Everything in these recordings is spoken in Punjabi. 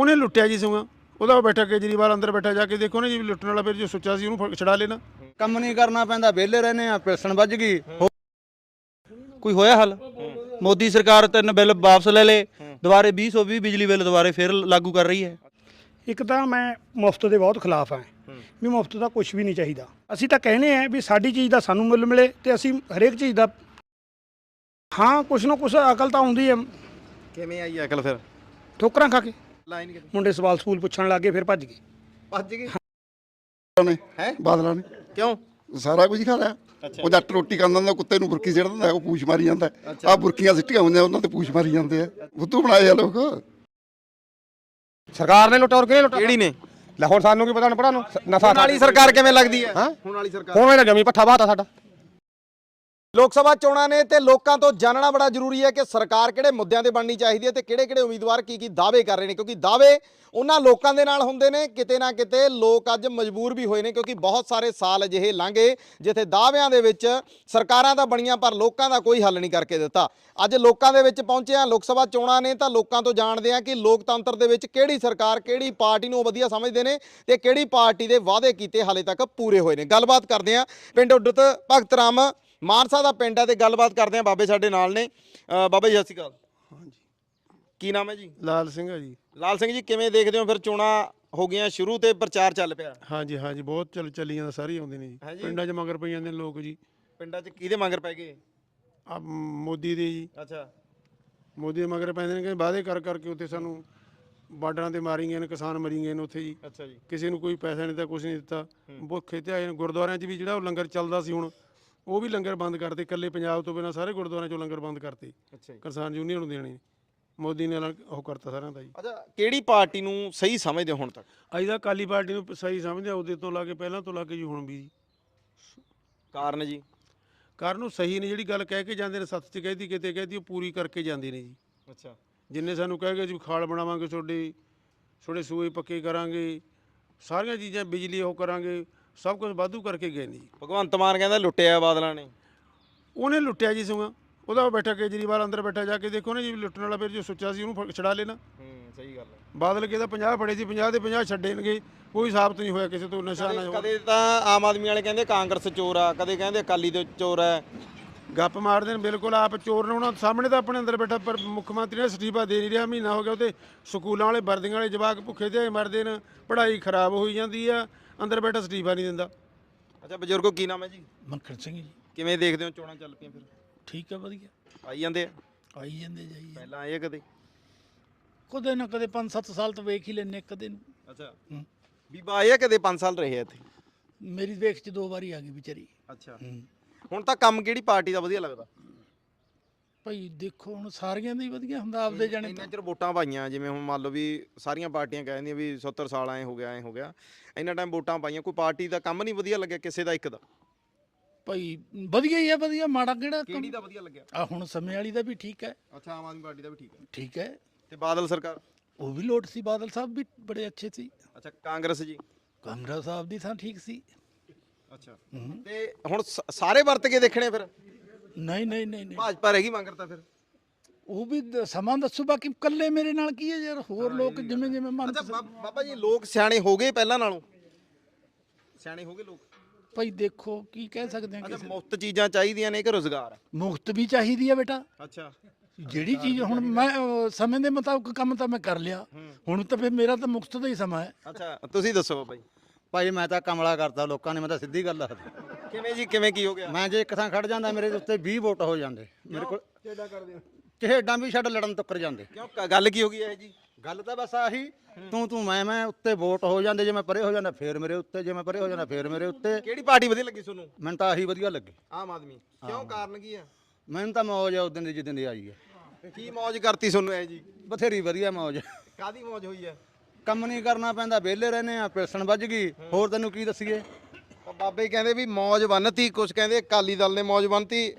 ਉਹਨੇ ਲੁੱਟਿਆ ਜੀ ਸਗੋਂ? ਉਹਦਾ ਉਹ ਬੈਠਾ ਕੇਜਰੀਵਾਲ ਅੰਦਰ ਬੈਠਾ ਜਾ ਕੇ ਦੇਖੋ ਨਾ ਜੀ ਲੁੱਟਣ ਵਾਲਾ ਫਿਰ ਜੋ ਸੁੱਚਾ ਸੀ ਉਹਨੂੰ ਛੁਡਾ ਲੈਣਾ। ਕੰਮ ਨਹੀਂ ਕਰਨਾ ਪੈਂਦਾ ਵਿਹਲੇ ਰਹਿੰਦੇ ਆ ਪੈਸਣ ਵੱਜ ਗਈ। ਕੋਈ ਹੋਇਆ ਹੱਲ? ਮੋਦੀ ਸਰਕਾਰ ਤਿੰਨ ਬਿੱਲ ਵਾਪਸ ਲੈ ਲੇ ਦੁਬਾਰੇ 2020 ਬਿਜਲੀ ਬਿੱਲ ਦੁਬਾਰੇ ਫਿਰ ਲਾਗੂ ਕਰ ਰਹੀ ਹੈ। ਇੱਕ ਤਾਂ ਮੈਂ ਮੁਫਤ ਦੇ ਬਹੁਤ ਖਿਲਾਫ ਹਾਂ। ਵੀ ਮੁਫਤ ਦਾ ਕੁਝ ਵੀ ਨਹੀਂ ਚਾਹੀਦਾ। ਅਸੀਂ ਤਾਂ ਕਹਿੰਦੇ ਆ ਵੀ ਸਾਡੀ ਚੀਜ਼ ਦਾ ਸਾਨੂੰ ਮੁੱਲ ਮਿਲੇ ਤੇ ਅਸੀਂ ਹਰੇਕ ਚੀਜ਼ ਦਾ ਹਾਂ ਕੁਛ ਨਾ ਕੁਛ ਅਕਲ ਤਾਂ ਆਉਂਦੀ ਹੈ। ਕਿਵੇਂ ਆਈ ਅਕਲ ਫਿਰ? ਠੋਕਰਾਂ ਖਾ ਕੇ। ਲਾਈਨ ਕਿਤੇ ਮੁੰਡੇ ਸਵਾਲ ਸਕੂਲ ਪੁੱਛਣ ਲੱਗੇ ਫਿਰ ਭੱਜ ਗਏ। ਭੱਜ ਨੇ ਹੈ। ਬਾਦਲਾਂ ਨੇ। ਕਿਉਂ? ਸਾਰਾ ਕੁਝ ਖਾ ਲਿਆ। ਉਹ ਜੱਟ ਰੋਟੀ ਖਾਂਦਾ ਹੁੰਦਾ ਕੁੱਤੇ ਨੂੰ ਬੁਰਕੀ ਸਿੱਟ ਦਿੰਦਾ ਉਹ ਪੂਛ ਮਾਰੀ ਜਾਂਦਾ। ਆ ਬੁਰਕੀਆਂ ਸਿੱਟੀਆਂ ਹੁੰਦੀਆਂ ਉਹਨਾਂ ਤੇ ਪੂਛ ਮਾਰੀ ਜਾਂਦੇ ਆ। ਬੁੱਧੂ ਬਣਾਏ ਆ ਲੋਕ। ਸਰਕਾਰ ਨੇ ਲੁੱਟਾ ਹੋਰ ਕਿਹਨੇ ਲੁੱਟਾ ਕਿਹੜੀ ਨੇ? ਲੈ ਹੁਣ ਸਾਨੂੰ ਕੀ ਪਤਾ ਨੂੰ। ਨਫਾ ਹੁਣ ਵਾਲੀ ਸਰਕਾਰ ਕਿਵੇਂ ਲੱਗਦੀ ਹੈ? ਹਾਂ? ਹੁਣ ਵਾਲੀ ਸਰਕਾਰ। ਹੁਣ ਇਹਦਾ ਜਮੀ ਪੱਠਾ ਬਾਤਾ ਸਾਡਾ। ਲੋਕ ਸਭਾ ਚੋਣਾਂ ਨੇ ਤੇ ਲੋਕਾਂ ਤੋਂ ਜਾਣਨਾ ਬੜਾ ਜ਼ਰੂਰੀ ਹੈ ਕਿ ਸਰਕਾਰ ਕਿਹੜੇ ਮੁੱਦਿਆਂ ਤੇ ਬਣਨੀ ਚਾਹੀਦੀ ਹੈ ਤੇ ਕਿਹੜੇ-ਕਿਹੜੇ ਉਮੀਦਵਾਰ ਕੀ ਕੀ ਦਾਅਵੇ ਕਰ ਰਹੇ ਨੇ, ਕਿਉਂਕਿ ਦਾਅਵੇ ਉਹਨਾਂ ਲੋਕਾਂ ਦੇ ਨਾਲ ਹੁੰਦੇ ਨੇ, ਕਿਤੇ ਨਾ ਕਿਤੇ ਲੋਕ ਅੱਜ ਮਜਬੂਰ ਵੀ ਹੋਏ ਨੇ, ਕਿਉਂਕਿ ਬਹੁਤ ਸਾਰੇ ਸਾਲ ਅਜਿਹੇ ਲੰਘੇ ਜਿੱਥੇ ਦਾਅਵਿਆਂ ਦੇ ਵਿੱਚ ਸਰਕਾਰਾਂ ਤਾਂ ਬਣੀਆਂ, ਪਰ ਲੋਕਾਂ ਦਾ ਕੋਈ ਹੱਲ ਨਹੀਂ ਕਰਕੇ ਦਿੱਤਾ। ਅੱਜ ਲੋਕਾਂ ਦੇ ਵਿੱਚ ਪਹੁੰਚਿਆ ਲੋਕ ਸਭਾ ਚੋਣਾਂ ਨੇ ਤਾਂ ਲੋਕਾਂ ਤੋਂ ਜਾਣਦੇ ਆ ਕਿ ਲੋਕਤੰਤਰ ਦੇ ਵਿੱਚ ਕਿਹੜੀ ਸਰਕਾਰ ਕਿਹੜੀ ਪਾਰਟੀ ਨੂੰ ਉਹ ਵਧੀਆ ਸਮਝਦੇ ਨੇ ਤੇ ਕਿਹੜੀ ਪਾਰਟੀ ਦੇ ਵਾਅਦੇ ਕੀਤੇ ਹਾਲੇ ਤੱਕ ਪੂਰੇ ਹੋਏ ਨੇ। ਗੱਲਬਾਤ ਕਰਦੇ ਆ ਪਿੰਡ ਉਡਤ ਭਗਤ ਰਾਮ ਮਾਨਸਾ ਦਾ ਪਿੰਡ ਹੈ ਤੇ ਗੱਲਬਾਤ ਕਰਦੇ ਆ ਬਾਬੇ ਸਾਡੇ ਨਾਲ ਨੇ। ਅ, ਬਾਬਾ ਜੀ ਸਤਿ ਸ਼੍ਰੀ ਅਕਾਲ। ਹਾਂਜੀ। ਕੀ ਨਾਮ ਹੈ ਜੀ? ਲਾਲ ਸਿੰਘ ਆ ਜੀ। ਲਾਲ ਸਿੰਘ ਜੀ ਕਿਵੇਂ ਦੇਖਦੇ ਹੋ? ਫਿਰ ਚੋਣਾਂ ਹੋ ਗਈਆਂ ਸ਼ੁਰੂ ਤੇ ਪ੍ਰਚਾਰ ਚੱਲ ਪਿਆ। ਹਾਂਜੀ ਹਾਂਜੀ ਬਹੁਤ ਚੱਲ ਚੱਲੀ ਜਾਂਦਾ ਸਾਰੇ ਆਉਂਦੇ ਨੇ ਜੀ? ਪਿੰਡਾਂ 'ਚ ਮਗਰ ਪਈ ਜਾਂਦੇ ਨੇ ਲੋਕ ਜੀ। ਪਿੰਡਾਂ 'ਚ ਕਿਹਦੇ ਮਗਰ ਪੈ ਗਏ? ਆ ਮੋਦੀ ਦੇ ਜੀ। ਅੱਛਾ। ਮੋਦੀ ਦੇ ਮਗਰ ਪੈਂਦੇ ਨੇ ਕਿ ਵਾਅਦੇ ਕਰ ਕਰਕੇ ਉੱਥੇ ਸਾਨੂੰ ਬਾਰਡਰਾਂ ਤੇ ਮਾਰੀ ਗਏ ਨੇ ਕਿਸਾਨ ਮਰੀ ਗਏ ਨੇ ਉੱਥੇ ਜੀ। ਅੱਛਾ ਜੀ। ਕਿਸੇ ਨੂੰ ਕੋਈ ਪੈਸਾ ਨਹੀਂ ਦਿੱਤਾ ਕੁਝ ਨਹੀਂ ਦਿੱਤਾ। ਭੁੱਖੇ ਤੇ ਆਏ ਨੇ ਗੁਰਦੁਆਰਿਆਂ 'ਚ ਵੀ ਜਿਹੜਾ ਉਹ ਲੰਗਰ ਚੱਲਦਾ ਸੀ ਹੁਣ ਉਹ ਵੀ ਲੰਗਰ ਬੰਦ ਕਰਤੇ ਇਕੱਲੇ ਪੰਜਾਬ ਤੋਂ ਬਿਨਾਂ ਸਾਰੇ ਗੁਰਦੁਆਰਿਆਂ 'ਚੋਂ ਲੰਗਰ ਬੰਦ ਕਰਤੇ। ਅੱਛਾ ਜੀ। ਕਿਸਾਨ ਯੂਨੀਅਨ ਨੂੰ ਦੇਣੇ ਮੋਦੀ ਨੇ ਉਹ ਕਰਤਾ ਸਾਰਿਆਂ ਦਾ ਜੀ। ਅੱਛਾ ਕਿਹੜੀ ਪਾਰਟੀ ਨੂੰ ਸਹੀ ਸਮਝਦੇ ਹੋ ਹੁਣ ਤੱਕ? ਅੱਜ ਦਾ ਕਾਲੀ ਪਾਰਟੀ ਨੂੰ ਸਹੀ ਸਮਝਦੇ ਆ ਉਹਦੇ ਤੋਂ ਲਾ ਕੇ ਪਹਿਲਾਂ ਤੋਂ ਲਾ ਕੇ ਜੀ ਹੁਣ ਵੀ ਜੀ। ਕਾਰਨ ਜੀ? ਕਾਰਨ ਉਹ ਸਹੀ ਨੇ ਜਿਹੜੀ ਗੱਲ ਕਹਿ ਕੇ ਜਾਂਦੇ ਨੇ ਸੱਚ 'ਚ ਕਹਿਦੀ ਕਿਤੇ ਕਹਿਦੀ ਉਹ ਪੂਰੀ ਕਰਕੇ ਜਾਂਦੇ ਨੇ ਜੀ। ਅੱਛਾ। ਜਿੰਨੇ ਸਾਨੂੰ ਕਹਿ ਗਏ ਜੀ ਖਾਲ ਬਣਾਵਾਂਗੇ ਤੁਹਾਡੇ ਤੁਹਾਡੇ ਸੂਏ ਪੱਕੇ ਕਰਾਂਗੇ ਸਾਰੀਆਂ ਚੀਜ਼ਾਂ ਬਿਜਲੀ ਉਹ ਕਰਾਂਗੇ ਸਭ ਕੁਝ ਵਾਧੂ ਕਰਕੇ ਗਏ ਨੇ ਜੀ। ਭਗਵੰਤ ਮਾਨ ਕਹਿੰਦਾ ਲੁੱਟਿਆ ਬਾਦਲਾਂ ਨੇ। ਉਹਨੇ ਲੁੱਟਿਆ ਜੀ ਸਗੋਂ। ਉਹਦਾ ਉਹ ਬੈਠਾ ਕੇਜਰੀਵਾਲ ਅੰਦਰ ਬੈਠਾ ਜਾ ਕੇ ਦੇਖੋ ਨਾ ਜੀ ਲੁੱਟਣ ਵਾਲਾ ਫਿਰ ਜੋ ਸੁੱਚਾ ਸੀ ਉਹਨੂੰ ਛੁਡਾ ਲੈਣਾ। ਹੂੰ ਸਹੀ ਗੱਲ ਹੈ। ਬਾਦਲ ਕੇ ਤਾਂ 50 ਫੜੇ ਸੀ 50 ਦੇ 50 ਛੱਡੇਣਗੇ। ਕੋਈ ਸਾਬਤ ਨਹੀਂ ਹੋਇਆ ਕਿਸੇ ਤੋਂ ਨਸ਼ਾ ਨਾ ਕਦੇ ਤਾਂ ਆਮ ਆਦਮੀ ਵਾਲੇ ਕਹਿੰਦੇ ਕਾਂਗਰਸ ਚੋਰ ਆ ਕਦੇ ਕਹਿੰਦੇ ਅਕਾਲੀ ਦੇ ਚੋਰ ਹੈ ਗੱਪ ਮਾਰਦੇ ਨੇ ਬਿਲਕੁਲ ਆਪ ਚੋਰ ਨੇ ਉਹਨਾਂ ਸਾਹਮਣੇ ਤਾਂ ਆਪਣੇ ਅੰਦਰ ਬੈਠਾ ਪਰ ਮੁੱਖ ਮੰਤਰੀ ਨੇ ਅਸਤੀਫਾ ਦੇ ਨਹੀਂ ਰਿਹਾ ਮਹੀਨਾ ਹੋ ਗਿਆ ਉਹਦੇ ਸਕੂਲਾਂ ਵਾਲੇ ਵਰਦੀਆਂ ਵਾਲੇ ਜਵਾਕ ਭੁੱਖੇ ਤੇ ਮਰਦੇ ਨੇ ਪੜ੍ਹਾਈ ਖਰਾਬ ਹੋਈ ਜਾਂਦੀ ਆ ਅੰਦਰ ਬੈਠਾ ਅਸਤੀਫਾ ਨਹੀਂ ਦਿੰਦਾ। ਅੱਛਾ ਬਜ਼ੁਰਗੋ ਕੀ ਨਾਮ ਹੈ ਜੀ? ਮੱਖਣ ਸਿੰਘ ਜੀ। ਕਿਵੇਂ ਦੇਖਦੇ ਹੋ ਚੋਣਾਂ ਚੱਲ ਪਈਆਂ ਫਿਰ? ਠੀਕ ਹੈ ਵਧੀਆ। ਆਈ ਜਾਂਦੇ ਆ? ਆਈ ਜਾਂਦੇ ਜਾਈ ਪਹਿਲਾਂ ਆਏ ਆ ਕਦੇ? ਕਦੇ ਨਾ ਕਦੇ 5-7 ਸਾਲ ਤੋਂ ਵੇਖ ਹੀ ਲੈਨੇ ਕਦੇ ਨੂੰ ਅੱਛਾ। ਹੂੰ। ਬੀਬਾ ਆਏ ਆ ਕਦੇ 5 ਸਾਲ ਰਹੇ ਆ ਇੱਥੇ? ਮੇਰੀ ਵੇਖ ਚ ਦੋ ਵਾਰੀ ਆ ਗਈ ਵਿਚਾਰੀ। ਅੱਛਾ। ਹੂੰ। ਹੁਣ ਤਾਂ ਕੰਮ ਕਿਹੜੀ ਪਾਰਟੀ ਦਾ ਵਧੀਆ ਲੱਗਦਾ? ਭਾਈ ਦੇਖੋ ਹੁਣ ਸਾਰੀਆਂ ਦਾ ਹੀ ਵਧੀਆ ਹੁੰਦਾ ਆਪਦੇ ਜਾਣੇ ਇੰਨਾ ਚਿਰ ਵੋਟਾਂ ਪਾਈਆਂ ਜਿਵੇਂ ਹੁਣ ਮੰਨ ਲਓ ਵੀ ਸਾਰੀਆਂ ਪਾਰਟੀਆਂ ਕਹਿੰਦੀਆਂ ਵੀ 70 ਸਾਲ ਐ ਹੋ ਗਿਆ ਐ ਹੋ ਗਿਆ। ਇੰਨਾ ਟਾਈਮ ਵੋਟਾਂ ਪਾਈਆਂ ਕੋਈ ਪਾਰਟੀ ਦਾ ਕੰਮ ਨਹੀਂ ਵਧੀਆ ਲੱਗਿਆ ਕਿਸੇ ਦਾ ਇੱਕ ਦਾ? ਭਾਈ ਵਧੀਆ ਹੀ ਆ ਵਧੀਆ ਮਾੜਾ ਕਿਹੜਾ ਕਿਹੜੀ ਦਾ ਵਧੀਆ ਲੱਗਿਆ? ਆ ਹੁਣ ਸਮੇਂ ਵਾਲੀ ਦਾ ਵੀ ਠੀਕ ਹੈ। ਅੱਛਾ ਆਮ ਆਦਮੀ ਪਾਰਟੀ ਦਾ ਵੀ ਠੀਕ ਹੈ। ਠੀਕ ਹੈ। ਤੇ ਬਾਦਲ ਸਰਕਾਰ? ਉਹ ਵੀ ਲੋਟ ਸੀ ਬਾਦਲ ਸਾਹਿਬ ਵੀ ਬੜੇ ਅੱਛੇ ਸੀ। ਅੱਛਾ ਕਾਂਗਰਸ ਜੀ? ਕਾਂਗਰਸ ਸਾਹਿਬ ਦੀ ਤਾਂ ਠੀਕ ਸੀ। ਅੱਛਾ। ਤੇ ਹੁਣ ਸ- ਸਾਰੇ ਵਰਤ ਕੇ ਦੇਖਣੇ ਫਿਰ? ਨਹੀਂ ਨਹੀਂ ਨਹੀਂ ਨਹੀਂ। ਭਾਜਪਾ ਰਹੇਗੀ ਮੰਗਰ ਤਾਂ ਫਿਰ? ਉਹ ਵੀ ਦ- ਸਮਾਂ ਦੱਸੋ ਬਾਕੀ ਕੱਲੇ ਮੇਰੇ ਨਾਲ ਕੀ ਹੈ ਯਾਰ? ਹੋਰ ਲੋਕ ਜਿਵੇਂ ਜਿਵੇਂ ਮਨ ਅੱਛਾ ਬਾ- ਬਾਬਾ ਜੀ ਲੋਕ ਸਿਆਣੇ ਹੋ ਗਏ ਪਹਿਲਾਂ ਨਾਲੋਂ? ਸਿਆਣੇ ਹੋ ਗਏ ਲੋਕ? ਭਾਈ ਦੇਖੋ ਕੀ ਕਹਿ ਸਕਦੇ ਆ ਅੱਛਾ ਕਿਸੇ ਮੁਫਤ ਚੀਜ਼ਾਂ ਚਾਹੀਦੀਆਂ ਨੇ ਕਿ ਰੋਜ਼ਗਾਰ? ਮੁਫਤ ਵੀ ਚਾਹੀਦੀ ਆ ਬੇਟਾ। ਅੱਛਾ। ਜਿਹੜੀ ਚੀਜ਼ ਹੁਣ ਮੈਂ ਅਹ, ਸਮੇਂ ਦੇ ਮੁਤਾਬਕ ਕੰਮ ਤਾਂ ਮੈਂ ਕਰ ਲਿਆ। ਹੁਣ ਤਾਂ ਫਿਰ ਮੇਰਾ ਤਾਂ ਮੁਕਤ ਦਾ ਹੀ ਸਮਾਂ ਹੈ। ਅੱਛਾ ਤੁਸੀਂ ਦੱਸੋ ਬਾਬਾ ਜੀ। ਭਾਈ ਮੈਂ ਤਾਂ ਕਮਲਾ ਕਰਤਾ ਲੋਕਾਂ ਨੇ ਮੈਂ ਤਾਂ ਸਿੱਧੀ ਗੱਲ ਦੱਸਦਾ। ਕਿਵੇਂ ਜੀ ਕਿਵੇਂ ਕੀ ਹੋ ਗਿਆ? ਮੈਂ ਜੇ ਇੱਕ ਥਾਂ ਖੜ ਜਾਂਦਾ ਮੇਰੇ ਉੱਤੇ 20 ਵੋਟ ਹੋ ਜਾਂਦੇ। ਮੇਰੇ ਕੋਲ ਚਿਹੜਾਂ ਵੀ ਛੱਡ ਲੜਨ ਤੁੱਕਰ ਜਾਂਦੇ। ਕਿਉਂ? ਕ- ਗੱਲ ਕੀ ਹੋ ਗਈ ਹੈ ਜੀ? ਗੱਲ ਤਾਂ ਬਸ ਆਹੀ ਤੂੰ ਤੂੰ ਮੈਂ ਮੈਂ ਉੱਤੇ ਵੋਟ ਹੋ ਜਾਂਦੇ ਜੇ ਮੈਂ ਪਰੇ ਹੋ ਜਾਂਦਾ ਫੇਰ ਮੇਰੇ ਉੱਤੇ ਜੇ ਮੈਂ ਪਰੇ ਹੋ ਜਾਂਦਾ ਫੇਰ ਮੇਰੇ ਉੱਤੇ। ਕਿਹੜੀ ਪਾਰਟੀ ਵਧੀਆ ਲੱਗੀ ਤੁਹਾਨੂੰ? ਮੈਨੂੰ ਤਾਂ ਆਹੀ ਵਧੀਆ ਲੱਗੇ। ਆਮ ਆਦਮੀ। ਕਿਉਂ? ਕਾਰਨ ਕੀ ਆ? ਮੈਨੂੰ ਤਾਂ ਮੌਜ ਆ ਉਦੋਂ ਦੀ ਜਿੱਦਣ ਦੀ ਆਈ ਹੈ ਕੀ ਮौज ਕਰਤੀ ਤੁਹਾਨੂੰ ਐ ਜੀ? ਬਥੇਰੀ ਵਧੀਆ ਮੌਜ ਕਾਦੀ ਮौज ਹੋਈ ਹੈ ਕੰਮ ਨਹੀਂ ਕਰਨਾ ਪੈਂਦਾ ਵਿਹਲੇ ਰਹਿੰਦੇ ਆ ਪੈਸਣ ਵੱਜ ਗਈ ਹੋਰ ਤੈਨੂੰ ਕੀ ਦੱਸੀਏ? ਤਾਂ ਬਾਬੇ ਕਹਿੰਦੇ ਵੀ ਮौज ਬੰਨਤੀ ਕੁਝ ਕਹਿੰਦੇ ਅਕਾਲੀ ਦਲ ਨੇ ਮौज ਬੰਨਤੀ।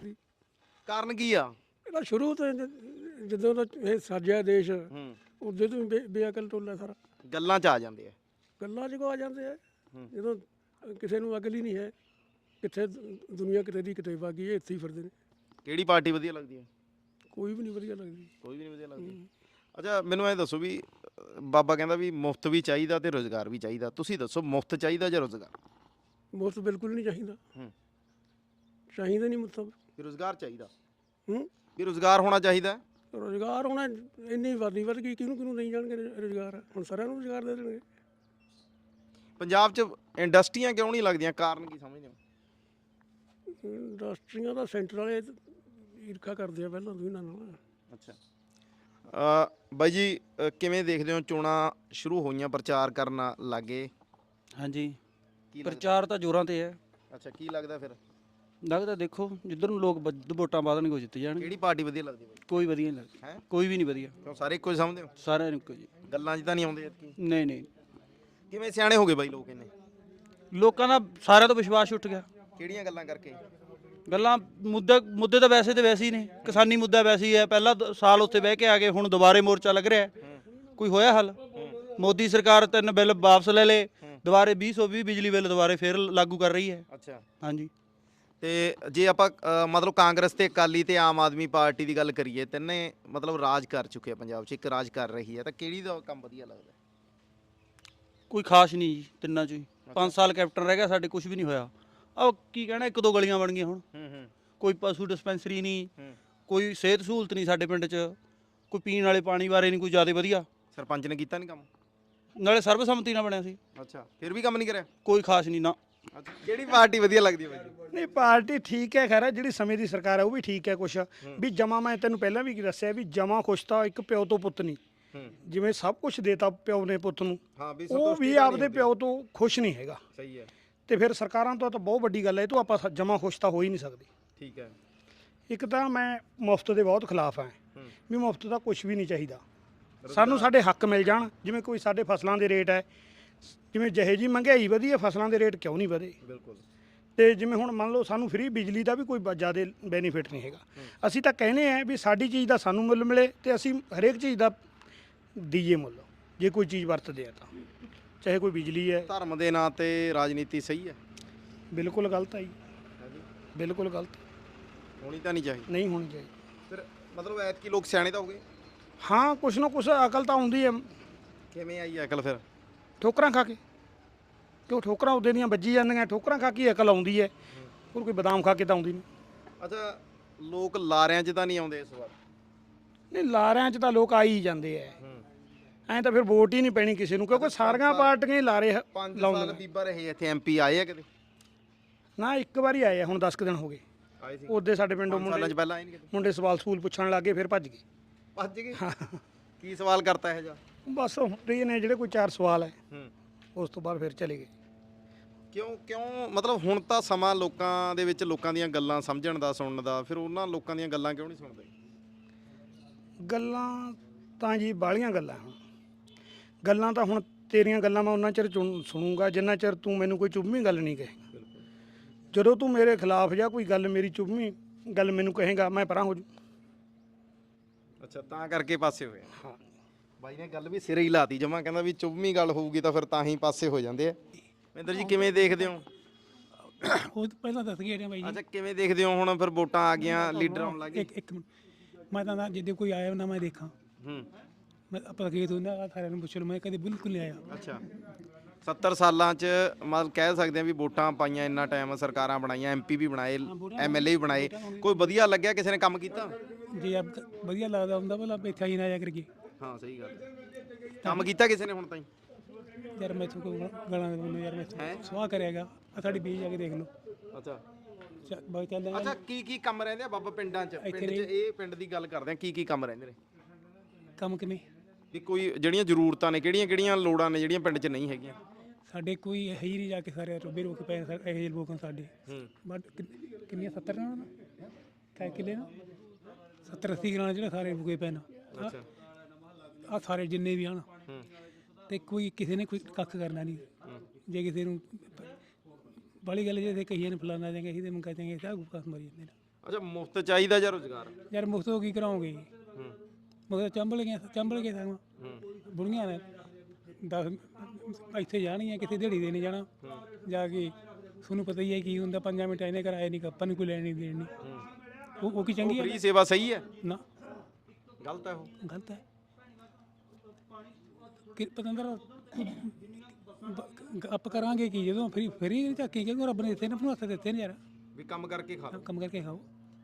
ਕਾਰਨ ਕੀ ਆ? ਇਹਦਾ ਸ਼ੁਰੂ ਤੋਂ ਜ- ਜਦੋਂ ਦਾ ਇਹ ਸਾਜਿਆ ਦੇਸ਼ ਉਦੋਂ ਤੋਂ ਹੀ ਬੇ- ਬੇਅਕਲ ਟੋਲਾ ਸਾਰਾ। ਗੱਲਾਂ 'ਚ ਆ ਜਾਂਦੇ ਆ। ਗੱਲਾਂ ਚ ਆ ਜਾਂਦੇ ਆ? ਜਦੋਂ ਕਿਸੇ ਨੂੰ ਅਕਲ ਹੀ ਨਹੀਂ ਹੈ ਕਿੱਥੇ ਦੁ- ਦੁਨੀਆ ਕਿਤੇ ਦੀ ਕਿਤੇ ਵਾਗੀ ਇਹ ਇੱਥੇ ਹੀ ਫਿਰਦੇ ਨੇ। ਕਿਹੜੀ ਪਾਰਟੀ ਵਧੀਆ ਲੱਗਦੀ ਹੈ? ਕੋਈ ਵੀ ਨਹੀਂ ਵਧੀਆ ਲੱਗਦੀ। ਕੋਈ ਵੀ ਨਹੀਂ ਵਧੀਆ ਲੱਗਦੀ। ਅੱਛਾ ਮੈਨੂੰ ਐ ਦੱਸੋ ਵੀ ਬਾਬਾ ਕਹਿੰਦਾ ਵੀ ਮੁਫਤ ਵੀ ਚਾਹੀਦਾ ਤੇ ਰੋਜ਼ਗਾਰ ਵੀ ਚਾਹੀਦਾ। ਤੁਸੀਂ ਦੱਸੋ ਮੁਫਤ ਚਾਹੀਦਾ ਜਾਂ ਰੋਜ਼ਗਾਰ? ਮੁਫਤ ਬਿਲਕੁਲ ਨਹੀਂ ਚਾਹੀਦਾ। ਹੂੰ। ਚਾਹੀਦਾ ਨਹੀਂ ਮੁਫਤ। ਵੀ ਰੋਜ਼ਗਾਰ ਚਾਹੀਦਾ। ਹੂੰ। ਵੀ ਰੋਜ਼ਗਾਰ ਹੋਣਾ ਚਾਹੀਦਾ। ਰੋਜ਼ਗਾਰ ਹੋਣਾ ਇੰਨੀ ਵਾਦੀ ਵੱਧ ਗਈ ਕਿਹਨੂੰ ਕਿਹਨੂੰ ਨਹੀਂ ਜਾਣਗੇ ਰੋਜ਼ਗਾਰ? ਹੁਣ ਸਾਰਿਆਂ ਨੂੰ ਰੋਜ਼ਗਾਰ ਦੇ ਦੇਣਗੇ। ਪੰਜਾਬ 'ਚ ਇੰਡਸਟਰੀਆਂ ਕਿਉਂ ਨਹੀਂ ਲੱਗਦੀਆਂ? ਕਾਰਨ ਕੀ ਸਮਝਦੇ ਹੋ? ਇੰਡਸਟਰੀਆਂ ਦਾ ਸੈਂਟਰ ਵਾਲੇ ਈਰਖਾ ਕਰਦੇ ਆ ਪਹਿਲਾਂ ਤੋਂ ਇਹਨਾਂ ਨਾਲ। ਅੱਛਾ। ਬਾਈ ਜੀ ਅ, ਕਿਵੇਂ ਦੇਖਦੇ ਹੋ ਚੋਣਾਂ ਸ਼ੁਰੂ ਹੋਈਆਂ ਪ੍ਰਚਾਰ ਕਰਨ ਲੱਗੇ? ਹਾਂਜੀ। ਕੀ ਲੱਗਦਾ? ਪ੍ਰਚਾਰ ਤਾਂ ਜ਼ੋਰਾਂ ਤੇ ਹੈ। ਅੱਛਾ ਕੀ ਲੱਗਦਾ ਫਿਰ? ਲੱਗਦਾ ਦੇਖੋ ਜਿੱਧਰ ਨੂੰ ਲੋਕ ਵੱਧ ਵੋਟਾਂ ਪਾਦਣਗੇ ਉਹ ਜਿੱਤ ਜਾਣਗੇ। ਕਿਹੜੀ ਪਾਰਟੀ ਵਧੀਆ ਲੱਗਦੀ ਬਾਈ? ਕੋਈ ਵਧੀਆ ਨਹੀਂ ਲੱਗਦਾ। ਹੈਂ? ਕੋਈ ਵੀ ਨਹੀਂ ਵਧੀਆ। ਕਿਉਂ ਸਾਰੇ ਇੱਕੋ ਹੀ ਸਮਝਦੇ ਹੋ? ਸਾਰਿਆਂ ਨੂੰ ਇੱਕੋ ਜੀ ਗੱਲਾਂ 'ਚ ਤਾਂ ਨਹੀਂ ਆਉਂਦੇ ਐਤਕੀ। ਨਹੀਂ ਨਹੀਂ। ਕਿਵੇਂ ਸਿਆਣੇ ਹੋ ਗਏ ਬਾਈ ਲੋਕ ਇੰਨੇ? ਲੋਕਾਂ ਦਾ ਸਾਰਿਆਂ ਤੋਂ ਵਿਸ਼ਵਾਸ ਉੱਠ ਗਿਆ। ਕਿਹੜੀਆਂ ਗੱਲਾਂ ਕਰਕੇ? ਗੱਲਾਂ ਮੁੱਦੇ ਮੁੱਦੇ ਤਾਂ ਵੈਸੇ ਤੇ ਵੈਸੇ ਹੀ ਨੇ ਕਿਸਾਨੀ ਮੁੱਦਾ ਵੈਸੇ ਹੀ ਹੈ ਪਹਿਲਾ ਦ- ਸਾਲ ਉੱਥੇ ਬਹਿ ਕੇ ਆ ਗਏ ਹੁਣ ਦੁਬਾਰੇ ਮੋਰਚਾ ਲੱਗ ਰਿਹਾ ਹੈ। ਕੋਈ ਹੋਇਆ ਹੱਲ? ਮੋਦੀ ਸਰਕਾਰ ਤਿੰਨ ਬਿੱਲ ਵਾਪਸ ਲੈ ਲੇ ਦੁਬਾਰੇ 2020 ਬਿਜਲੀ ਬਿੱਲ ਦੁਬਾਰੇ ਫੇਰ ਲਾਗੂ ਕਰ ਰਹੀ ਹੈ। ਅੱਛਾ। ਹਾਂਜੀ। ਤੇ ਜੇ ਆਪਾਂ ਅ, ਮਤਲਬ ਕਾਂਗਰਸ ਤੇ ਅਕਾਲੀ ਤੇ ਆਮ ਆਦਮੀ ਪਾਰਟੀ ਦੀ ਗੱਲ ਕਰੀਏ ਤਿੰਨੇ ਮਤਲਬ ਰਾਜ ਕਰ ਚੁੱਕੇ ਆ ਪੰਜਾਬ 'ਚ ਇੱਕ ਰਾਜ ਕਰ ਰਹੀ ਹੈ ਤਾਂ ਕਿਹੜੀ ਦਾ ਕੰਮ ਵਧੀਆ ਲੱਗਦਾ? ਕੋਈ ਖਾਸ ਨਹੀਂ ਜੀ ਤਿੰਨਾਂ ਚੋਂ ਹੀ। 5 ਸਾਲ ਕੈਪਟਨ ਰਹਿ ਗਿਆ ਸਾਡੇ ਕੁਝ ਵੀ ਨਹੀਂ ਹੋਇਆ। ਆਹ ਕੀ ਕਹਿਣਾ ਇੱਕ ਦੋ ਗਲੀਆਂ ਬਣ ਗਈਆਂ ਹੁਣ। ਹੂੰ ਹੂੰ। ਕੋਈ ਪਸ਼ੂ ਡਿਸਪੈਂਸਰੀ ਨਹੀਂ ਹੂੰ। ਕੋਈ ਸਿਹਤ ਸਹੂਲਤ ਨਹੀਂ ਸਾਡੇ ਪਿੰਡ 'ਚ ਕੋਈ ਪੀਣ ਵਾਲੇ ਪਾਣੀ ਬਾਰੇ ਨਹੀਂ ਕੋਈ ਜ਼ਿਆਦਾ ਵਧੀਆ। ਸਰਪੰਚ ਨੇ ਕੀਤਾ ਨਹੀਂ ਕੰਮ? ਨਾਲੇ ਸਰਬਸੰਮਤੀ ਨਾਲ ਬਣਿਆ ਸੀ। ਅੱਛਾ ਫਿਰ ਵੀ ਕੰਮ ਨਹੀਂ ਕਰਿਆ? ਕੋਈ ਖਾਸ ਨਹੀਂ ਨਾ। ਕਿਹੜੀ ਪਾਰਟੀ ਵਧੀਆ ਲੱਗਦੀ ਹੈ ਬਾਈ ਜੀ? ਨਹੀਂ ਪਾਰਟੀ ਠੀਕ ਹੈ ਖੈਰ ਜਿਹੜੀ ਸਮੇਂ ਦੀ ਸਰਕਾਰ ਹੈ ਉਹ ਵੀ ਠੀਕ ਹੈ ਕੁਛ। ਵੀ ਜਮਾ ਮੈਂ ਤੈਨੂੰ ਪਹਿਲਾਂ ਵੀ ਦੱਸਿਆ ਵੀ ਜਮਾ ਖੁਸ਼ ਤਾਂ ਇੱਕ ਪਿਓ ਤੋਂ ਪੁੱਤ ਨਹੀਂ। ਜਿਵੇਂ ਸਭ ਕੁਝ ਦੇਤਾ ਪਿਓ ਨੇ ਪੁੱਤ ਨੂੰ ਹਾਂ ਵੀ ਉਹ ਵੀ ਆਪਦੇ ਪਿਓ ਤੋਂ ਖੁਸ਼ ਨਹੀਂ ਹੈਗਾ। ਸਹੀ ਹੈ। ਤੇ ਫਿਰ ਸਰਕਾਰਾਂ ਤੋਂ ਤਾਂ ਬਹੁਤ ਵੱਡੀ ਗੱਲ ਹੈ ਇਹ ਤੋਂ ਆਪਾਂ ਜਮਾ ਖੁਸ਼ ਤਾਂ ਹੋ ਹੀ ਨਹੀਂ ਸਕਦੇ। ਠੀਕ ਹੈ। ਇੱਕ ਤਾਂ ਮੈਂ ਮੁਫਤ ਦੇ ਬਹੁਤ ਖਿਲਾਫ ਹਾਂ। ਵੀ ਮੁਫਤ ਦਾ ਕੁਝ ਵੀ ਨਹੀਂ ਚਾਹੀਦਾ। ਸਾਨੂੰ ਸਾਡੇ ਹੱਕ ਮਿਲ ਜਾਣ ਜਿਵੇਂ ਕੋਈ ਸਾਡੇ ਫਸਲਾਂ ਦੇ ਰੇਟ ਹੈ ਜਿਵੇਂ ਜਿਹੇ ਜੀ ਮਹਿੰਗਾਈ ਵਧੀ ਹੈ ਫਸਲਾਂ ਦੇ ਰੇਟ ਕਿਉਂ ਨਹੀਂ ਵਧੇ? ਬਿਲਕੁਲ। ਤੇ ਜਿਵੇਂ ਹੁਣ ਮੰਨ ਲਓ ਸਾਨੂੰ ਫ੍ਰੀ ਬਿਜਲੀ ਦਾ ਵੀ ਕੋਈ ਜ਼ਿਆਦਾ ਬੈਨੀਫਿਟ ਨਹੀਂ ਹੈਗਾ। ਅਸੀਂ ਤਾਂ ਕਹਿੰਦੇ ਆ ਵੀ ਸਾਡੀ ਚੀਜ਼ ਦਾ ਸਾਨੂੰ ਮੁੱਲ ਮਿਲੇ ਤੇ ਅਸੀਂ ਹਰੇਕ ਚੀਜ਼ ਦਾ ਦਈਏ ਮੁੱਲ ਜੇ ਕੋਈ ਚੀਜ਼ ਵਰਤਦੇ ਆ ਤਾਂ। ਚਾਹੇ ਕੋਈ ਬਿਜਲੀ ਹੈ। ਧਰਮ ਦੇ ਨਾਂ ਤੇ ਰਾਜਨੀਤੀ ਸਹੀ ਹੈ? ਬਿਲਕੁਲ ਗਲਤ ਹੈ ਜੀ। ਬਿਲਕੁਲ ਗਲਤ। ਹੋਣੀ ਤਾਂ ਨਹੀਂ ਚਾਹੀਦੀ। ਨਹੀਂ ਹੋਣੀ ਚਾਹੀਦੀ। ਫਿਰ ਮਤਲਬ ਐਤਕੀ ਲੋਕ ਸਿਆਣੇ ਤਾਂ ਹੋ ਗਏ? ਹਾਂ ਕੁਛ ਨਾ ਕੁਛ ਅਕਲ ਤਾਂ ਆਉਂਦੀ ਹੈ। ਕਿਵੇਂ ਆਈ ਅਕਲ ਫਿਰ? ਠੋਕਰਾਂ ਖਾ ਕੇ। ਕਿਉਂ ਠੋਕਰਾਂ ਉਹਦੇ ਦੀਆਂ ਵੱਜੀ ਜਾਂਦੀਆਂ ਠੋਕਰਾਂ ਖਾ ਕੇ ਹੀ ਅਕਲ ਆਉਂਦੀ ਹੈ। ਹੋਰ ਕੋਈ ਬਦਾਮ ਖਾ ਕੇ ਤਾਂ ਆਉਂਦੀ ਨਹੀਂ। ਅੱਛਾ ਲੋਕ ਲਾਰਿਆਂ 'ਚ ਤਾਂ ਨਹੀਂ ਆਉਂਦੇ ਇਸ ਵਾਰ? ਨਹੀਂ ਲਾਰਿਆਂ 'ਚ ਤਾਂ ਲੋਕ ਆ ਹੀ ਜਾਂਦੇ ਐ ਐਂ ਤਾਂ ਫਿਰ ਵੋਟ ਹੀ ਨਹੀਂ ਪੈਣੀ ਕਿਸੇ ਨੂੰ ਕਿਉਂਕਿ ਸਾਰੀਆਂ ਪਾਰਟੀਆਂ ਹੀ ਲਾਰੇ 5 ਸਾਲ ਬੀਬਾ ਰਹੇ ਇੱਥੇ ਐਮਪੀ ਆਏ ਆ ਕਦੇ? ਨਾ ਇੱਕ ਵਾਰੀ ਆਏ ਆ ਹੁਣ 10 ਕੁ ਦਿਨ ਹੋ ਗਏ। ਆਏ ਸੀ। ਉਹਦੇ ਸਾਡੇ ਪਿੰਡੋਂ ਸਾਲਾਂ 'ਚ ਮੁੰਡੇ ਪਹਿਲਾਂ ਆਏ ਨਹੀਂ ਕਦੇ? ਮੁੰਡੇ ਸਵਾਲ ਸੂਲ ਪੁੱਛਣ ਲੱਗੇ ਫਿਰ ਭੱਜ ਗਏ। ਭੱਜ ਗਏ? ਕੀ ਸਵਾਲ ਕਰਤਾ ਇਹ ਜਾ? ਬਸ ਹੁੰਦੇ ਨੇ ਜਿਹੜੇ ਕੋਈ ਚਾਰ ਸਵਾਲ ਹੈ ਹੂੰ। ਉਸ ਤੋਂ ਬਾਅਦ ਫਿਰ ਚਲੇ ਗਏ। ਕਿਉਂ ਕਿਉਂ ਮਤਲਬ ਹੁਣ ਤਾਂ ਸਮਾਂ ਲੋਕਾਂ ਦੇ ਵਿੱਚ ਲੋਕਾਂ ਦੀਆਂ ਗੱਲਾਂ ਸਮਝਣ ਦਾ ਸੁਣਨ ਦਾ ਫਿਰ ਉਹਨਾਂ ਲੋਕਾਂ ਦੀਆਂ ਗੱਲਾਂ ਕਿਉਂ ਨਹੀਂ ਸੁਣਦੇ? ਗੱਲਾਂ ਤਾਂ ਜੀ ਬਾਲੀਆਂ ਗੱਲਾਂ ਹੁਣ ਗੱਲਾਂ ਤਾਂ ਹੁਣ ਤੇਰੀਆਂ ਗੱਲਾਂ ਮੈਂ ਉਹਨਾਂ ਚਿਰ ਚੁਣ- ਸੁਣੂੰਗਾ ਜਿੰਨਾ ਚਿਰ ਤੂੰ ਮੈਨੂੰ ਕੋਈ ਚੁੱਭਵੀਂ ਗੱਲ ਨਹੀਂ ਕਹੇਗਾ। ਜਦੋਂ ਤੂੰ ਮੇਰੇ ਖਿਲਾਫ ਜਾਂ ਕੋਈ ਗੱਲ ਮੇਰੀ ਚੁੱਭਵੀਂ ਗੱਲ ਮੈਨੂੰ ਕਹੇਗਾ ਮੈਂ ਪਰਾਂ ਹੋ ਜੂ। ਅੱਛਾ ਤਾਂ ਕਰਕੇ ਪਾਸੇ ਹੋਏ। ਹਾਂ। ਬਾਈ ਨੇ ਗੱਲ ਵੀ ਸਿਰੇ ਹੀ ਲਾਤੀ ਜਮਾ ਕਹਿੰਦਾ ਵੀ ਚੁੱਭਵੀਂ ਗੱਲ ਹੋਊਗੀ ਤਾਂ ਫਿਰ ਤਾਂ ਹੀ ਪਾਸੇ ਹੋ ਜਾਂਦੇ ਆ। ਮਹਿੰਦਰ ਜੀ ਕਿਵੇਂ ਦੇਖਦੇ ਹੋ? ਉਹ ਤਾਂ ਪਹਿਲਾਂ ਦੱਸ ਗਏ ਨੇ ਬਾਈ ਜੀ। ਅੱਛਾ ਕਿਵੇਂ ਦੇਖਦੇ ਹੋ ਹੁਣ ਫਿਰ ਵੋਟਾਂ ਆ ਗਈਆਂ ਲੀਡਰ ਆਉਣ ਲੱਗੇ ਇੱਕ ਇੱਕ ਮਿੰਟ। ਮੈਂ ਤਾਂ ਨਾ ਜਿੱਦੇ ਕੋਈ ਆਇਆ ਨਾ ਮੈਂ ਦੇਖਾਂ। ਹੂੰ। ਮੈਂ ਆਪਾਂ ਕੀ ਤੋਂ ਨਾ ਸਾਰਿਆਂ ਨੂੰ ਪੁੱਛ ਲਓ ਮੈਂ ਕਦੇ ਬਿਲਕੁਲ ਨਹੀਂ ਆਇਆ। ਅੱਛਾ। 70 ਸਾਲਾਂ ਚ ਮਤਲਬ ਕਹਿ ਸਕਦੇ ਆ ਵੀ ਵੋਟਾਂ ਪਾਈਆਂ ਇੰਨਾ ਟਾਈਮ ਸਰਕਾਰਾਂ ਬਣਾਈਆਂ ਐਮਪੀ ਵੀ ਬਣਾਏ ਐਮਐਲਏ ਵੀ ਬਣਾਏ। ਕੋਈ ਵਧੀਆ ਲੱਗਿਆ ਕਿਸੇ ਨੇ ਕੰਮ ਕੀਤਾ? ਜੇ ਆਪ ਵਧੀਆ ਲੱਗਦਾ ਹੁੰਦਾ ਭਲਾ ਇੱਥੇ ਆਈ ਨਾ ਆਇਆ ਕਰਕੇ। ਹਾਂ ਸਹੀ ਗੱਲ। ਕੰਮ ਕੀਤਾ ਕਿਸੇ ਨੇ ਹੁਣ ਤਾਈਂ? ਯਾਰ ਮੈਂ ਕੋਈ ਗਾਲਾਂ ਦੇ ਮੈਨੂੰ ਯਾਰ ਮੈਂ ਸਵਾਹ ਕਰਿਆਗਾ ਆ ਸਾਡੀ ਬੀਜ ਜਾ ਕੇ ਦੇਖ ਲਓ। ਅੱਛਾ। ਬਾਈ ਚੱਲਦੇ ਅੱਛਾ ਕੀ ਕੀ ਕੰਮ ਰਹਿੰਦੇ ਆ ਬਾਬਾ ਪਿੰਡਾਂ ਚ? ਪਿੰਡ ਚ ਇਹ ਪਿੰਡ ਦੀ ਗੱਲ ਕਰਦੇ ਆ ਕੀ ਕੀ ਕੰਮ ਰਹਿੰਦੇ ਨੇ? ਕੰਮ ਕਿਵੇਂ? ਵੀ ਕੋਈ ਜਿਹੜੀਆਂ ਜ਼ਰੂਰਤਾਂ ਨੇ ਕਿਹੜੀਆਂ ਕਿਹੜੀਆਂ ਲੋੜਾਂ ਨੇ ਜਿਹੜੀਆਂ ਪਿੰਡ 'ਚ ਨਹੀਂ ਹੈਗੀਆਂ? ਸਾਡੇ ਕੋਈ ਹੈ ਹੀ ਨਹੀਂ ਜਾ ਕੇ ਸਾਰੇ ਰੋਬੇ ਰੋਕ ਪਏ ਨੇ ਇਹ ਲੋਕਾਂ ਸਾਡੇ। ਬਟ ਕਿੰਨ- ਕਿੰਨੀਆਂ 70 ਨਾਲ ਕਾਇ ਕਿਲੇ ਨਾ? 70 80 ਗਰਾਂ ਜਿਹੜੇ ਸਾਰੇ ਰੁਕੇ ਪਏ ਨੇ। ਅੱਛਾ। ਆ ਸਾਰੇ ਜਿੰਨੇ ਵੀ ਹਨ। ਤੇ ਕੋਈ ਕਿਸੇ ਨੇ ਕੋਈ ਕੱਖ ਕਰਨਾ ਨਹੀਂ। ਜੇ ਕਿਸੇ ਨੂੰ ਬੜੀ ਗੱਲ ਜੇ ਕਹੀਏ ਨੇ ਫਲਾਣਾ ਜਾਂਗੇ ਤੇ ਮੰਗਾ ਜਾਂਗੇ ਸਭ ਕੁਝ ਮਰੀ ਜਾਂਦੇ ਨੇ। ਅੱਛਾ ਮੁਫਤ ਚਾਹੀਦਾ ਜਾਂ ਰੋਜ਼ਗਾਰ? ਯਾਰ ਮੁਫਤ ਹੋ ਕੀ ਕਰਾਉਂਗੇ ਮਗਰ ਚੰਬਲ ਗਏ ਚੰਬਲ ਗਏ ਤਾਂ ਬੁੜੀਆਂ ਨੇ। ਦਸ ਇੱਥੇ ਜਾਣੀਆਂ ਕਿਤੇ ਦਿਹਾੜੀ ਦੇ ਨਹੀਂ ਜਾਣਾ। ਜਾ ਕੇ ਤੁਹਾਨੂੰ ਪਤਾ ਹੀ ਹੈ ਕੀ ਹੁੰਦਾ ਪੰਜਾਂ ਮਿੰਟਾਂ ਇਹਨੇ ਕਰਾਇਆ ਨਹੀਂ ਆਪਾਂ ਨੂੰ ਕੋਈ ਲੈਣੀ ਦੇਣੀ ਉਹ ਉਹ ਕੀ ਚੰਗੀ ਹੈ ਫ੍ਰੀ ਸੇਵਾ ਸਹੀ ਹੈ? ਨਾ। ਗਲਤ ਹੈ ਉਹ। ਗਲਤ ਹੈ। ਕਿ ਪਤੰਦਰ ਅਪ ਕਰਾਂਗੇ ਕੀ? ਜਦੋਂ ਫਰੀ ਫਰੀ ਝਾਕੀ ਕਿਉਂਕਿ ਰੱਬ ਨੇ ਦਿੱਤੇ ਨੇ ਆਪਣੇ ਹੱਥ ਦਿੱਤੇ ਨੇ ਯਾਰ। ਵੀ ਕੰਮ ਕਰਕੇ ਖਾ ਲਓ। ਕੰਮ ਕਰਕੇ ਖਾਓ।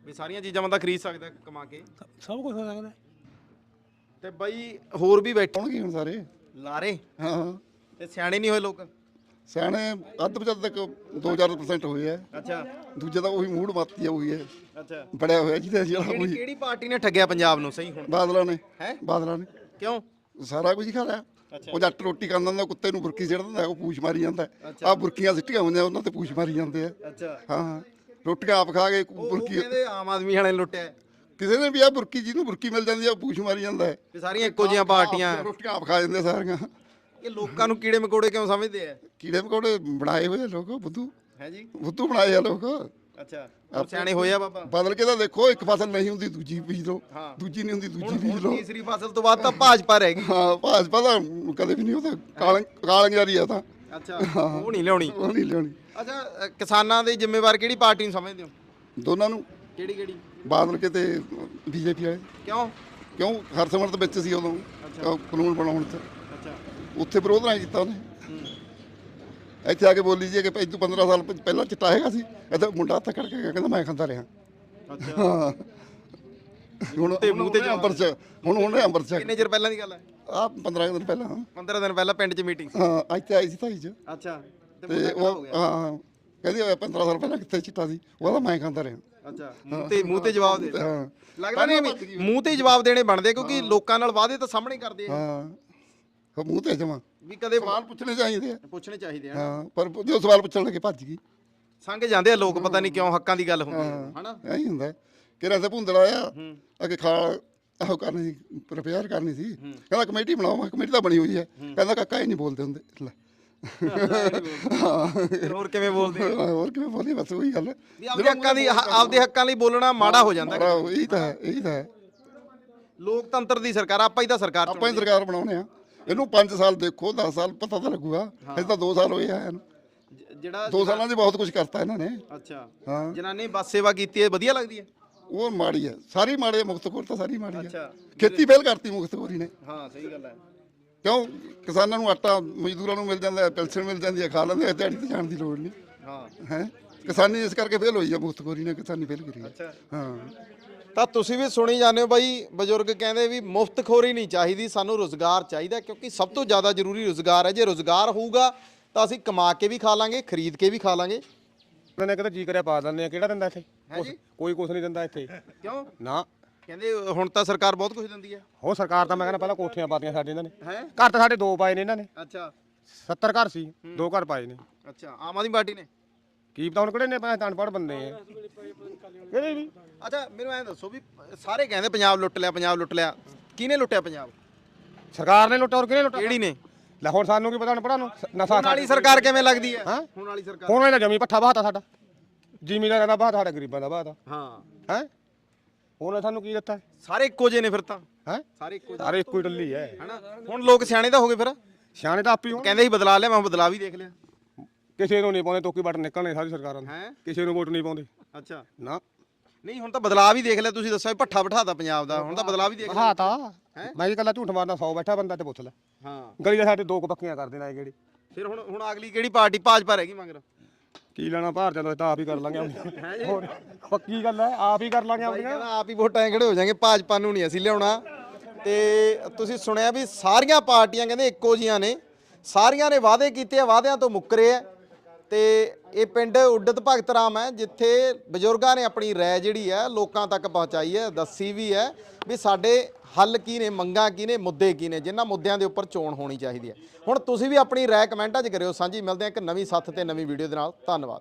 ਵੀ ਸਾਰੀਆਂ ਚੀਜ਼ਾਂ ਬੰਦਾ ਖਰੀਦ ਸਕਦਾ ਕਮਾ ਕੇ। ਸ- ਸਭ ਕੁਝ ਹੋ ਸਕਦਾ ਤੇ ਬਾਈ ਹੋਰ ਵੀ ਬੈਠੇ ਆਉਣਗੇ ਹੁਣ ਸਾਰੇ? ਲਾਰੇ? ਹਾਂ। ਤੇ ਸਿਆਣੇ ਨਹੀਂ ਹੋਏ ਲੋਕ? ਸਿਆਣੇ ਅੱਧ ਪਚੱਧ ਤੱਕ 2-4% ਹੋਏ ਆ। ਅੱਛਾ। ਦੂਜੇ ਦਾ ਉਹੀ ਮੂਡ ਮਾਤੀ ਆ ਉਹੀ ਹੈ ਅੱਛਾ। ਬੜਿਆ ਹੋਇਆ ਜਿਹਦਾ ਜਿਹੜਾ ਕਿਹੜੀ ਉਹੀ। ਕਿਹੜੀ ਪਾਰਟੀ ਨੇ ਠੱਗਿਆ ਪੰਜਾਬ ਨੂੰ? ਸਹੀ ਹੁਣ। ਬਾਦਲਾਂ ਨੇ। ਹੈਂ? ਬਾਦਲਾਂ ਨੇ। ਕਿਉਂ? ਸਾਰਾ ਕੁਝ ਹੀ ਖਾ ਲਿਆ। ਉਹ ਜੱਟ ਰੋਟੀ ਖਾਂਦਾ ਹੁੰਦਾ ਕੁੱਤੇ ਨੂੰ ਬੁਰਕੀ ਸਿੱਟ ਦਿੰਦਾ ਉਹ ਪੂਛ ਮਾਰੀ ਜਾਂਦਾ। ਆ ਬੁਰਕੀਆਂ ਸਿੱਟੀਆਂ ਹੁੰਦੀਆਂ ਉਹਨਾਂ ਤੇ ਪੂਛ ਮਾਰੀ ਜਾਂਦੇ ਆ। ਅੱਛਾ। ਹਾਂ ਰੋਟੀਆਂ ਆਪ ਖਾ ਕੇ ਉਹ ਬੁਰਕੀ ਕਹਿੰਦੇ ਆਮ ਆਦਮੀ ਵਾਲੇ ਨੇ ਲੁੱਟਿਆ? ਕਿਸੇ ਨੇ ਵੀ ਆ ਬੁਰਕੀ ਜਿਹਨੂੰ ਬੁਰਕੀ ਮਿਲ ਜਾਂਦੀ ਆ ਪੂਛ ਮਾਰੀ ਜਾਂਦਾ ਹੈ। ਵੀ ਸਾਰੀਆਂ ਇੱਕੋ ਜਿਹੀਆਂ ਪਾਰਟੀਆਂ। ਰੋਟੀਆਂ ਆਪ ਖਾ ਜਾਂਦੇ ਸਾਰੀਆਂ। ਇਹ ਲੋਕਾਂ ਨੂੰ ਕੀੜੇ ਮਕੌੜੇ ਕਿਉਂ ਸਮਝਦੇ ਆ? ਕੀੜੇ ਮਕੌੜੇ ਬਣਾਏ ਹੋਏ ਆ ਲੋਕ ਬੁੱਧੂ। ਹੈ ਜੀ? ਬੁੱਧੂ ਬਣਾਏ ਆ ਲੋਕ। ਅੱਛਾ ਹੁਣ ਸਿਆਣੇ ਹੋਏ ਆ ਬਾਬਾ। ਬਦਲ ਕੇ ਤਾਂ ਦੇਖੋ ਇੱਕ ਫਸਲ ਨਹੀਂ ਹੁੰਦੀ ਦੂਜੀ ਬੀਜ ਲਓ। ਹਾਂ। ਦੂਜੀ ਨਹੀਂ ਹੁੰਦੀ ਹੁਣ ਦੂਜੀ ਬੀਜ ਹੁਣ ਲਓ। ਤੀਸਰੀ ਫਸਲ ਤੋਂ ਬਾਅਦ ਤਾਂ ਭਾਜਪਾ ਰਹਿ ਗਈ। ਹਾਂ ਭਾਜਪਾ ਤਾਂ ਕਦੇ ਵੀ ਨਹੀਂ ਉਹ ਤਾਂ ਕਾਲੰ ਕਾਲੰਗਾਰੀ ਆ ਤਾਂ। ਅੱਛਾ ਉਹ ਨਹੀਂ ਲਿਆਉਣੀ। ਉਹ ਨਹੀਂ ਲਿਆਉਣੀ। ਅੱਛਾ ਅ, ਕਿਸਾਨਾਂ ਦੇ ਜ਼ਿੰਮੇਵਾਰ ਕਿਹੜੀ ਪਾਰਟੀ ਨੂੰ ਸਮਝਦੇ ਹੋ? ਦੋਨਾਂ ਨੂੰ। ਕਿਹੜੀ ਕਿਹੜੀ? ਬਾਦਲ ਕੇ ਤੇ ਬੀਜੇਪੀ ਵਾਲੇ। ਕਿਉਂ? ਕਿਉਂ? ਹਰਸਿਮਰਤ ਵਿੱਚ ਸੀ ਉਦੋਂ। ਉਹ ਕਾਨੂੰਨ ਬਣਾਉਣ ਚ ਅੱਛਾ। ਉੱਥੇ ਵਿਰੋਧ ਨਹੀਂ ਕੀਤਾ ਉਹਨੇ। ਇੱਥੇ ਆ ਕੇ ਬੋਲੀ ਜੀ ਕਿ ਭਾਈ ਤੂੰ 15 ਸਾਲ ਪ- ਪਹਿਲਾਂ ਚਿੱਟਾ ਹੈਗਾ ਸੀ। ਇੱਥੇ ਮੁੰਡਾ ਹੱਥ ਕੱਢ ਕੇ ਗਿਆ, ਕਹਿੰਦਾ ਮੈਂ ਖਾਂਦਾ ਰਿਹਾ। ਹਾਂ। ਹੁਣ ਤੇ ਮੂੰਹ ਤੇ ਅੰਬਰ ਚ ਹੁਣ ਉਹਨੇ ਅੰਬਰ ਚ ਕਿੰਨੇ ਚਿਰ ਪਹਿਲਾਂ ਦੀ ਗੱਲ ਹੈ? ਆ 15 ਦਿਨ ਪਹਿਲਾਂ। 15 ਦਿਨ ਪਹਿਲਾਂ ਪਿੰਡ 'ਚ ਮੀਟਿੰਗ ਸੀ। ਹਾਂ ਇੱਥੇ ਆਈ ਸੀ ਭਾਈ ਚ। ਅੱਛਾ। ਤੇ ਤੇ ਮੁੱਦਾ ਖੜਾ ਹੋ ਉਹ ਗਿਆ ਹਾਂ। ਕਹਿੰਦੀ ਹੋਇਆ 15 ਸਾਲ ਪਹਿਲਾਂ ਕਿੱਥੇ ਚਿੱਟਾ ਸੀ? ਉਹਦਾ ਮੈਂ ਖਾਂਦਾ ਰਿਹਾ। ਅੱਛਾ ਮੂੰਹ ਤੇ ਮੂੰਹ ਤੇ ਜਵਾਬ ਦੇ ਹਾਂ। ਲੱਗਦਾ ਨਹੀਂ ਵੀ ਮੂੰਹ ਤੇ ਹੀ ਜਵਾਬ ਦੇਣੇ ਬਣਦੇ ਕਿਉਂਕਿ ਲੋਕਾਂ ਨਾਲ ਵਾਅਦੇ ਤਾਂ ਸਾਹਮਣੇ ਕਰਦੇ ਆ। ਹਾਂ। ਉਹ ਮੂੰਹ ਤੇ ਜਮਾ। ਵੀ ਕਦੇ ਸਵਾਲ ਪੁੱਛਣੇ ਚਾਹੀਦੇ ਆ। ਪੁੱਛਣੇ ਚਾਹੀਦੇ ਆ। ਹਾਂ ਪਰ ਜੋ ਸਵਾਲ ਪੁੱਛਣ ਲੱਗੇ ਭੱਜ ਗਈ। ਸੰਗ ਜਾਂਦੇ ਆ ਲੋਕ ਪਤਾ ਨਹੀਂ ਕਿਉਂ ਹੱਕਾਂ ਦੀ ਗੱਲ ਹੁੰਦੀ ਹੈ। ਹਨਾ? ਐਂ ਹੀ ਹੁੰਦਾ। ਕਿਹੜਾ ਤੇ ਭੁੰਦੜਾ ਆ ਅੱਗੇ ਖਾਲ ਆਹੋ ਕਰਨੀ ਸੀ ਪ੍ਰਪੇਅਰ ਕਰਨੀ ਸੀ। ਕਹਿੰਦਾ ਕਮੇਟੀ ਬਣਾਓ। ਮੈਂ ਕਮੇਟੀ ਤਾਂ ਬਣੀ ਹੋਈ ਹੈ। ਕਹਿੰਦਾ ਕਾਕਾ ਇਹ ਨਹੀਂ ਬੋਲਦੇ ਹੁੰਦੇ। ਲੈ। ਫਿਰ ਹੋਰ ਕਿਵੇਂ ਬੋਲਦੇ ਆ? ਹੋਰ ਕਿਵੇਂ ਬੋਲੀ ਬਸ ਉਹੀ ਗੱਲ। ਵੀ ਆਪਦੇ ਹੱਕਾਂ ਦੀ ਆਪਦੇ ਹੱਕਾਂ ਲਈ ਬੋਲਣਾ ਮਾੜਾ ਹੋ ਜਾਂਦਾ ਮਾੜਾ ਇਹੀ ਤਾਂ ਹੈ ਇਹੀ ਤਾਂ ਹੈ। ਲੋਕਤੰਤਰ ਦੀ ਸਰਕਾਰ ਆਪਾਂ ਹੀ ਤਾਂ ਸਰਕਾਰ ਆਪਾਂ ਹੀ ਸਰਕਾਰ ਬਣਾਉਣੇ ਆ। ਇਹਨੂੰ 5 ਸਾਲ ਦੇਖੋ 10 ਸਾਲ ਪਤਾ ਤਾਂ ਲੱਗੂਗਾ। ਇਹ ਤਾਂ 2 ਸਾਲ ਹੋਏ ਆ ਇਹਨੂੰ। ਜਿਹੜਾ 2 ਸਾਲਾਂ 'ਚ ਬਹੁਤ ਕੁਝ ਕਰਤਾ ਇਹਨਾਂ ਨੇ। ਅੱਛਾ। ਹਾਂ। ਜਨਾਨੀ ਬੱਸ ਸੇਵਾ ਕੀਤੀ ਹੈ ਵਧੀਆ ਲੱਗਦੀ ਹੈ? ਉਹ ਮਾੜੀ ਹੈ। ਸਾਰੀ ਮਾੜੀ ਹੈ ਮੁਕਤਖੋਰ ਤਾਂ ਸਾਰੀ ਮਾੜੀ ਹੈ। ਅੱਛਾ। ਖੇਤੀ ਫੇਲ ਕਰਤੀ ਮੁਕਤਖੋਰੀ ਨੇ। ਹਾਂ ਸਹੀ ਗੱਲ ਹੈ। ਕਿਉਂ? ਕਿਸਾਨਾਂ ਨੂੰ ਆਟਾ ਮਜ਼ਦੂਰਾਂ ਨੂੰ ਮਿਲ ਜਾਂਦਾ ਹੈ ਪੈਨਸ਼ਨ ਮਿਲ ਜਾਂਦੀ ਹੈ ਖਾ ਲੈਂਦੇ ਆ ਦਿਹਾੜੀ ਤੇ ਜਾਣ ਦੀ ਲੋੜ ਨਹੀਂ। ਹਾਂ। ਹੈ? ਕਿਸਾਨੀ ਇਸ ਕਰਕੇ ਫੇਲ ਹੋਈ ਆ ਮੁਕਤਖੋਰੀ ਨੇ ਕਿਸਾਨੀ ਫੇਲ ਕਰੀ ਹੈ ਅੱਛਾ। ਹਾਂ। ਤਾਂ ਤੁਸੀਂ ਵੀ ਸੁਣੀ ਜਾਂਦੇ ਹੋ ਬਾਈ ਬਜ਼ੁਰਗ ਕਹਿੰਦੇ ਵੀ ਮੁਫਤਖੋਰੀ ਨਹੀਂ ਚਾਹੀਦੀ ਸਾਨੂੰ ਰੋਜ਼ਗਾਰ ਚਾਹੀਦਾ ਕਿਉਂਕਿ ਸਭ ਤੋਂ ਜ਼ਿਆਦਾ ਜ਼ਰੂਰੀ ਰੋਜ਼ਗਾਰ ਹੈ। ਜੇ ਰੋਜ਼ਗਾਰ ਹੋਊਗਾ ਤਾਂ ਅਸੀਂ ਕਮਾ ਕੇ ਵੀ ਖਾ ਲਾਂਗੇ ਖਰੀਦ ਕੇ ਵੀ ਖਾ ਲਾਂਗੇ। ਉਹਨਾਂ ਨੇ ਕਹਿੰਦਾ ਜੀ ਕਰਿਆ ਪਾ ਦਿੰਦੇ ਆ ਕਿਹੜਾ ਦਿੰਦਾ ਇੱਥੇ? ਕੋਈ ਕੁਛ ਨਹੀਂ ਦਿੰਦਾ ਇੱਥੇ। ਕਿਉਂ? ਨਾ। ਕਹਿੰਦੇ ਹੁਣ ਤਾਂ ਸਰਕਾਰ ਬਹੁਤ ਕੁਝ ਦਿੰਦੀ ਹੈ ਹੋ ਸਰਕਾਰ ਤਾਂ ਮੈਂ ਕਹਿੰਦਾ ਪਹਿਲਾਂ ਕੋਠੀਆਂ ਪਾਤੀਆਂ ਸਾਡੇ ਇਹਨਾਂ ਨੇ। ਹੈ? ਘਰ ਤਾਂ ਸਾਡੇ ਦੋ ਪਾਏ ਨੇ ਇਹਨਾਂ ਨੇ। ਅੱਛਾ। 70 ਘਰ ਸੀ ਦੋ ਘਰ ਪਾਏ ਨੇ। ਅੱਛਾ ਆਮ ਆਦਮੀ ਪਾਰਟੀ ਨੇ? ਕੀ ਪਤਾ ਹੁਣ ਕਿਹੜੇ ਨੇ ਭਾਵੇਂ ਅਨਪੜ੍ਹ ਬੰਦੇ ਆ। ਕਿਹੜੇ ਵੀ? ਅੱਛਾ ਮੈਨੂੰ ਐਂ ਦੱਸੋ ਵੀ ਸਾਰੇ ਕਹਿੰਦੇ ਪੰਜਾਬ ਲੁੱਟ ਲਿਆ ਪੰਜਾਬ ਲੁੱਟ ਲਿਆ। ਕਿਹਨੇ ਲੁੱਟਿਆ ਪੰਜਾਬ? ਸਰਕਾਰ ਨੇ ਲੁੱਟਿਆ ਔਰ ਕਿਹਨੇ ਲੁੱਟਿਆ? ਕਿਹੜੀ ਨੇ? ਲੈ ਹੁਣ ਸਾਨੂੰ ਕੀ ਪਤਾ ਅਨਪੜ੍ਹਾਂ ਨੂੰ? ਨਸ਼ਾ ਹੁਣ ਵਾਲੀ ਸਰਕਾਰ ਕਿਵੇਂ ਲੱਗਦੀ ਹੈ? ਹੁਣ ਵਾਲੀ ਸਰਕਾਰ। ਹੁਣ ਇਹਦਾ ਜਮੀ ਪੱਠਾ ਬਾਤਾ ਸਾਡਾ। ਜ਼ਿਮੀਦਾਰਾਂ ਦਾ ਬਾਤਾ ਸਾਡਾ ਗਰੀਬਾਂ ਦਾ ਬਾਤਾ ਹਾਂ। ਹੈ? ਉਹਨੇ ਸਾਨੂੰ ਕੀ ਦਿੱਤਾ? ਸਾਰੇ ਇੱਕੋ ਜਿਹੇ ਨੇ ਫਿਰ ਤਾਂ। ਹੈ? ਸਾਰੇ ਇੱਕੋ ਜਿਹੇ। ਸਾਰੇ ਇੱਕੋ ਹੀ ਟੱਲੀ ਹੈ ਹਨਾ? ਹੁਣ ਲੋਕ ਸਿਆਣੇ ਤਾਂ ਹੋ ਗਏ ਫਿਰ। ਸਿਆਣੇ ਤਾਂ ਆਪੀ ਹੋਣ ਕਹਿੰਦੇ ਸੀ ਬਦਲਾ ਲਿਆ ਮੈਂ ਬਦਲਾ ਵੀ ਦੇਖ ਲਿਆ। ਕਿਸੇ ਨੂੰ ਨਹੀਂ ਪਾਉਂਦੇ ਤੋਕੀ ਬਟਨ ਨਿਕਲਣੇ ਸਾਰੀ ਸਰਕਾਰਾਂ ਨੂੰ। ਹੈ? ਕਿਸੇ ਨੂੰ ਵੋਟ ਨਹੀਂ ਪਾਉਂਦੇ। ਅੱਛਾ। ਨਾ। ਨਹੀਂ ਹੁਣ ਤਾਂ ਬਦਲਾ ਵੀ ਦੇਖ ਲਿਆ ਤੁਸੀਂ ਦੱਸੋ ਭੱਠਾ ਬਿਠਾਤਾ ਪੰਜਾਬ ਦਾ। ਹੁਣ ਤਾਂ ਬਦਲਾ ਵੀ ਦੇਖ ਲਿਆ। ਬਹਾਤਾ ਮੈਂ ਇਹ ਕੱਲਾ ਝੂਠ ਮਾਰਦਾ 100 ਬੈਠਾ ਬੰਦਾ ਤੇ ਪੁੱਛ ਲੈ। ਹਾਂ। ਗਲੀ ਦੇ ਸਾਡੇ ਦੋ ਕੁ ਪੱਕੀਆਂ ਕਰ ਦੇਣਾ ਇਹ ਕਿਹੜੀ। ਫਿਰ ਹੁਣ ਹੁਣ ਅਗਲੀ ਕਿਹੜੀ ਪਾਰਟੀ? ਭਾਜਪਾ ਰਹਿ ਗਈ ਮਗਰ। ਕੀ ਲੈਣਾ ਭਾਰ ਇਹ ਤਾਂ ਆਪ ਹੀ ਕਰ ਲਾਂਗੇ ਆਪਣੀਆਂ। ਹੋਰ ਪੱਕੀ ਗੱਲ ਹੈ ਆਪ ਹੀ ਕਰ ਲਾਂਗੇ ਆਪਣੀਆਂ। ਕਹਿੰਦਾ ਆਪ ਹੀ ਵੋਟਾਂ ਐਂ ਖੜੇ ਹੋ ਜਾਣਗੇ ਭਾਜਪਾ ਨੂੰ ਨਹੀਂ ਅਸੀਂ ਲਿਆਉਣਾ। ਤੇ ਤੁਸੀਂ ਸੁਣਿਆ ਵੀ ਸਾਰੀਆਂ ਪਾਰਟੀਆਂ ਕਹਿੰਦੇ ਇੱਕੋ ਜੀਆਂ ਨੇ ਸਾਰੀਆਂ ਨੇ ਵਾਅਦੇ ਕੀਤੇ ਆ ਵਾਅਦਿਆਂ ਤੋਂ ਮੁੱਕਰੇ ਆ। ਤੇ ਇਹ ਪਿੰਡ ਉੱਡਤ ਭਗਤ ਰਾਮ ਹੈ ਜਿੱਥੇ ਬਜ਼ੁਰਗਾਂ ਨੇ ਆਪਣੀ ਰਾਏ ਜਿਹੜੀ ਹੈ ਲੋਕਾਂ ਤੱਕ ਪਹੁੰਚਾਈ ਹੈ ਦੱਸੀ ਵੀ ਹੈ। ਵੀ ਸਾਡੇ ਹੱਲ ਕੀ ਨੇ, ਮੰਗਾਂ ਕੀ ਨੇ, ਮੁੱਦੇ ਕੀ ਨੇ, ਜਿਨ੍ਹਾਂ ਮੁੱਦਿਆਂ ਦੇ ਉੱਪਰ ਚੋਣ ਹੋਣੀ ਚਾਹੀਦੀ ਹੈ। ਹੁਣ ਤੁਸੀਂ ਵੀ ਆਪਣੀ ਰਾਏ ਕਮੈਂਟਾਂ 'ਚ ਕਰਿਓ। ਸਾਂਝੀ ਮਿਲਦੇ ਹਾਂ ਇੱਕ ਨਵੀਂ ਸੱਥ ਤੇ ਨਵੀਂ ਵੀਡੀਓ ਦੇ ਨਾਲ। ਧੰਨਵਾਦ।